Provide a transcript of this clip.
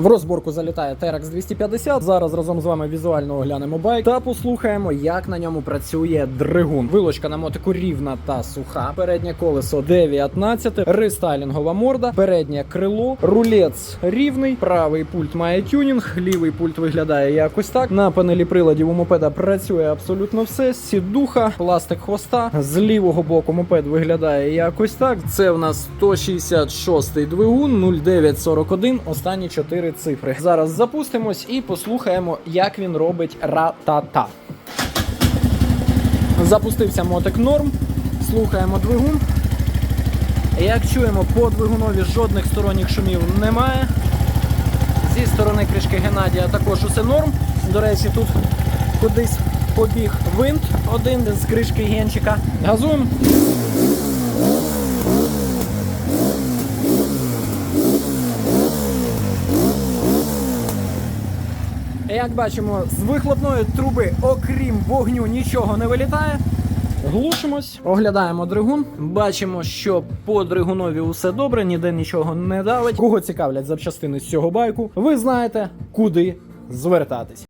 В розборку залітає TRX 250. Зараз разом з вами візуально оглянемо байк та послухаємо, як на ньому працює двигун. Вилочка на мотику рівна та суха. Переднє колесо 19, рестайлінгова морда, переднє крило, рулець рівний, правий пульт має тюнінг, лівий пульт виглядає якось так. На панелі приладів у мопеда працює абсолютно все. Сідуха, пластик хвоста. З лівого боку мопед виглядає якось так. Це в нас 166 двигун 0941, останні 4 цифри. Зараз запустимось і послухаємо, як він робить ра-та-та. Запустився мотик норм. Слухаємо двигун. Як чуємо, по двигунові жодних сторонніх шумів немає. Зі сторони кришки Геннадія також усе норм. До речі, тут кудись побіг винт один з кришки генчика. Газуємо. Як бачимо, з вихлопної труби, окрім вогню, нічого не вилітає. Глушимось, оглядаємо двигун. Бачимо, що по двигунові усе добре, ніде нічого не давить. Кого цікавлять запчастини з цього байку, ви знаєте, куди звертатись.